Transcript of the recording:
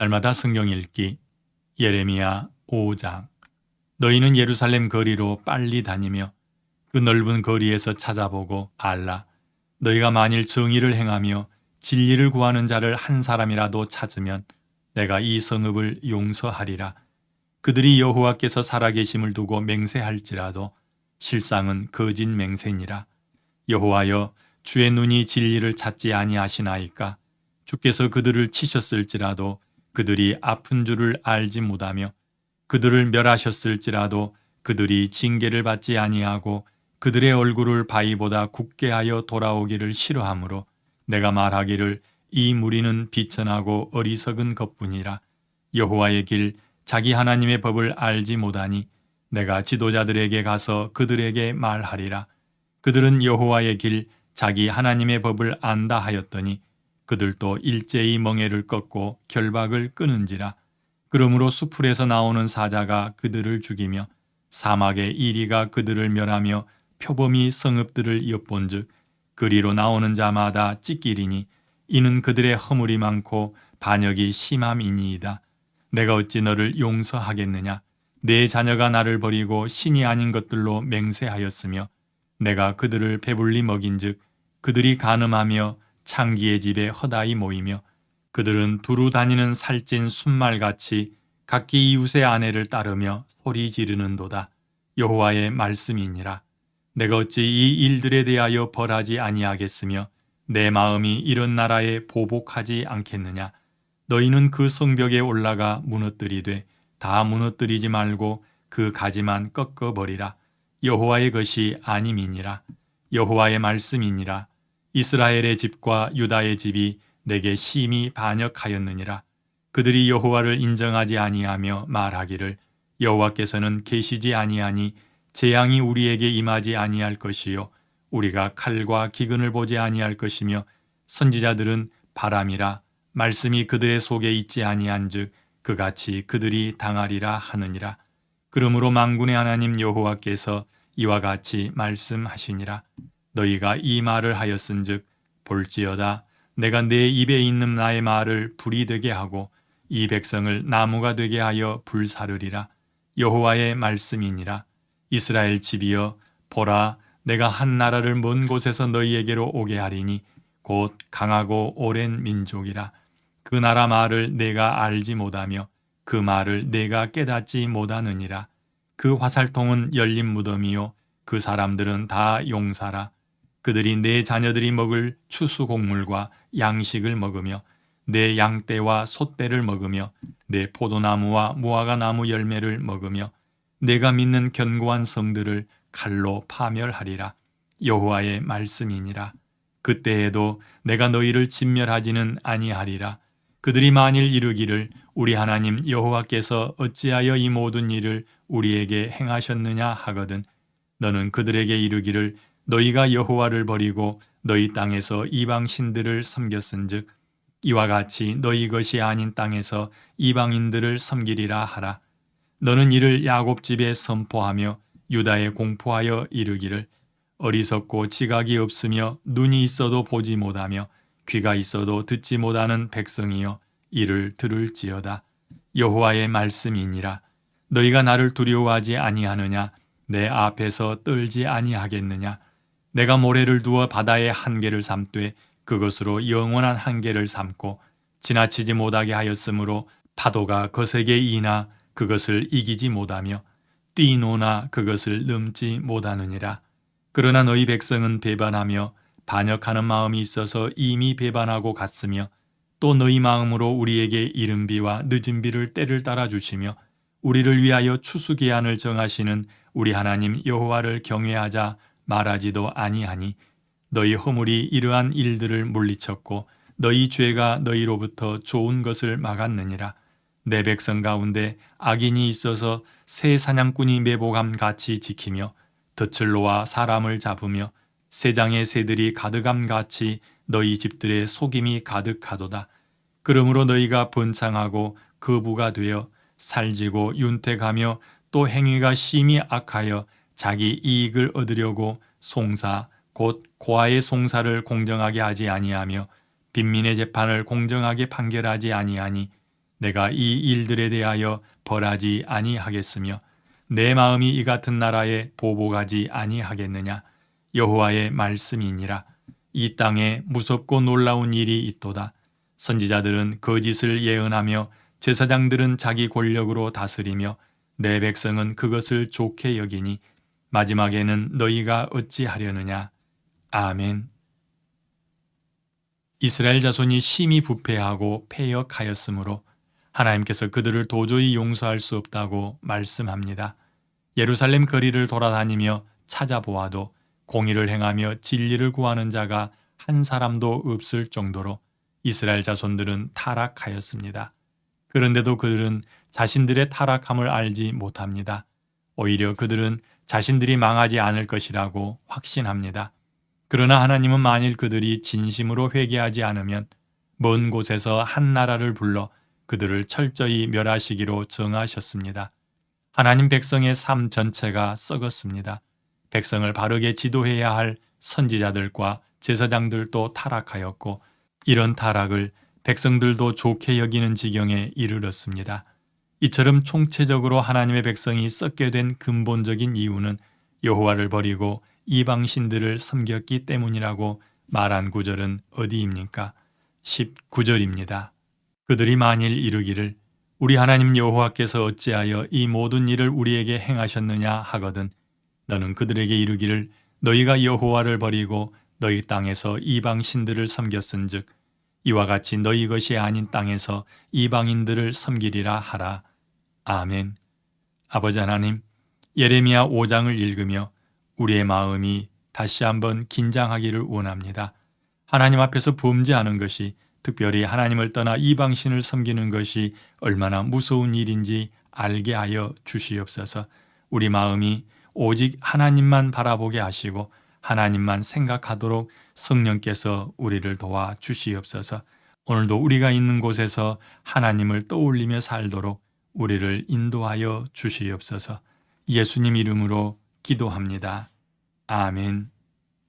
날마다 성경 읽기. 예레미야 5장. 너희는 예루살렘 거리로 빨리 다니며 그 넓은 거리에서 찾아보고 알라. 너희가 만일 정의를 행하며 진리를 구하는 자를 한 사람이라도 찾으면 내가 이 성읍을 용서하리라. 그들이 여호와께서 살아계심을 두고 맹세할지라도 실상은 거짓 맹세니라. 여호와여 주의 눈이 진리를 찾지 아니하시나이까? 주께서 그들을 치셨을지라도 그들이 아픈 줄을 알지 못하며 그들을 멸하셨을지라도 그들이 징계를 받지 아니하고 그들의 얼굴을 바위보다 굳게 하여 돌아오기를 싫어하므로 내가 말하기를 이 무리는 비천하고 어리석은 것뿐이라 여호와의 길 자기 하나님의 법을 알지 못하니 내가 지도자들에게 가서 그들에게 말하리라. 그들은 여호와의 길 자기 하나님의 법을 안다 하였더니 그들도 일제히 멍에를 꺾고 결박을 끊은지라. 그러므로 수풀에서 나오는 사자가 그들을 죽이며 사막의 이리가 그들을 멸하며 표범이 성읍들을 엿본즉 그리로 나오는 자마다 찢기리니 이는 그들의 허물이 많고 반역이 심함이니이다. 내가 어찌 너를 용서하겠느냐? 내 자녀가 나를 버리고 신이 아닌 것들로 맹세하였으며 내가 그들을 배불리 먹인즉 그들이 간음하며 창기의 집에 허다히 모이며 그들은 두루 다니는 살찐 순말같이 각기 이웃의 아내를 따르며 소리 지르는도다. 여호와의 말씀이니라. 내가 어찌 이 일들에 대하여 벌하지 아니하겠으며 내 마음이 이런 나라에 보복하지 않겠느냐. 너희는 그 성벽에 올라가 무너뜨리되 다 무너뜨리지 말고 그 가지만 꺾어버리라. 여호와의 것이 아님이니라. 여호와의 말씀이니라. 이스라엘의 집과 유다의 집이 내게 심히 반역하였느니라. 그들이 여호와를 인정하지 아니하며 말하기를 여호와께서는 계시지 아니하니 재앙이 우리에게 임하지 아니할 것이요 우리가 칼과 기근을 보지 아니할 것이며 선지자들은 바람이라 말씀이 그들의 속에 있지 아니한즉 그같이 그들이 당하리라 하느니라. 그러므로 망군의 하나님 여호와께서 이와 같이 말씀하시니라. 너희가 이 말을 하였은즉 볼지어다 내가 내 입에 있는 나의 말을 불이 되게 하고 이 백성을 나무가 되게 하여 불사르리라. 여호와의 말씀이니라. 이스라엘 집이여 보라 내가 한 나라를 먼 곳에서 너희에게로 오게 하리니 곧 강하고 오랜 민족이라. 그 나라 말을 내가 알지 못하며 그 말을 내가 깨닫지 못하느니라. 그 화살통은 열린 무덤이요. 그 사람들은 다 용사라 그들이 내 자녀들이 먹을 추수 곡물과 양식을 먹으며 내 양떼와 소떼를 먹으며 내 포도나무와 무화과 나무 열매를 먹으며 내가 믿는 견고한 성들을 칼로 파멸하리라. 여호와의 말씀이니라. 그때에도 내가 너희를 진멸하지는 아니하리라. 그들이 만일 이르기를 우리 하나님 여호와께서 어찌하여 이 모든 일을 우리에게 행하셨느냐 하거든 너는 그들에게 이르기를 너희가 여호와를 버리고 너희 땅에서 이방 신들을 섬겼은즉 이와 같이 너희 것이 아닌 땅에서 이방인들을 섬기리라 하라. 너는 이를 야곱 집에 선포하며 유다에 공포하여 이르기를 어리석고 지각이 없으며 눈이 있어도 보지 못하며 귀가 있어도 듣지 못하는 백성이여 이를 들을지어다. 여호와의 말씀이니라. 너희가 나를 두려워하지 아니하느냐? 내 앞에서 떨지 아니하겠느냐? 내가 모래를 두어 바다의 한계를 삼되 그것으로 영원한 한계를 삼고 지나치지 못하게 하였으므로 파도가 거세게 이나 그것을 이기지 못하며 뛰노나 그것을 넘지 못하느니라. 그러나 너희 백성은 배반하며 반역하는 마음이 있어서 이미 배반하고 갔으며 또 너희 마음으로 우리에게 이른 비와 늦은 비를 때를 따라 주시며 우리를 위하여 추수 기한을 정하시는 우리 하나님 여호와를 경외하자 말하지도 아니하니 너희 허물이 이러한 일들을 물리쳤고 너희 죄가 너희로부터 좋은 것을 막았느니라. 내 백성 가운데 악인이 있어서 새 사냥꾼이 매복함 같이 지키며 덫을 놓아 사람을 잡으며 새장의 새들이 가득함 같이 너희 집들의 속임이 가득하도다. 그러므로 너희가 번창하고 거부가 되어 살지고 윤택하며 또 행위가 심히 악하여 자기 이익을 얻으려고 송사 곧 고아의 송사를 공정하게 하지 아니하며 빈민의 재판을 공정하게 판결하지 아니하니 내가 이 일들에 대하여 벌하지 아니하겠으며 내 마음이 이 같은 나라에 보복하지 아니하겠느냐? 여호와의 말씀이니라. 이 땅에 무섭고 놀라운 일이 있도다. 선지자들은 거짓을 예언하며 제사장들은 자기 권력으로 다스리며 내 백성은 그것을 좋게 여기니 마지막에는 너희가 어찌하려느냐 아멘 이스라엘 자손이 심히 부패하고 패역하였으므로 하나님께서 그들을 도저히 용서할 수 없다고 말씀합니다. 예루살렘 거리를 돌아다니며 찾아보아도 공의를 행하며 진리를 구하는 자가 한 사람도 없을 정도로 이스라엘 자손들은 타락하였습니다. 그런데도 그들은 자신들의 타락함을 알지 못합니다. 오히려 그들은 자신들이 망하지 않을 것이라고 확신합니다. 그러나 하나님은 만일 그들이 진심으로 회개하지 않으면 먼 곳에서 한 나라를 불러 그들을 철저히 멸하시기로 정하셨습니다. 하나님 백성의 삶 전체가 썩었습니다. 백성을 바르게 지도해야 할 선지자들과 제사장들도 타락하였고 이런 타락을 백성들도 좋게 여기는 지경에 이르렀습니다. 이처럼 총체적으로 하나님의 백성이 썩게 된 근본적인 이유는 여호와를 버리고 이방 신들을 섬겼기 때문이라고 말한 구절은 어디입니까? 19절입니다. 그들이 만일 이르기를 우리 하나님 여호와께서 어찌하여 이 모든 일을 우리에게 행하셨느냐 하거든 너는 그들에게 이르기를 너희가 여호와를 버리고 너희 땅에서 이방 신들을 섬겼은즉 이와 같이 너희 것이 아닌 땅에서 이방인들을 섬기리라 하라. 아멘. 아버지 하나님, 예레미야 5장을 읽으며 우리의 마음이 다시 한번 긴장하기를 원합니다. 하나님 앞에서 범죄하는 것이 특별히 하나님을 떠나 이방신을 섬기는 것이 얼마나 무서운 일인지 알게 하여 주시옵소서. 우리 마음이 오직 하나님만 바라보게 하시고 하나님만 생각하도록 성령께서 우리를 도와 주시옵소서. 오늘도 우리가 있는 곳에서 하나님을 떠올리며 살도록 우리를 인도하여 주시옵소서. 예수님 이름으로 기도합니다. 아멘.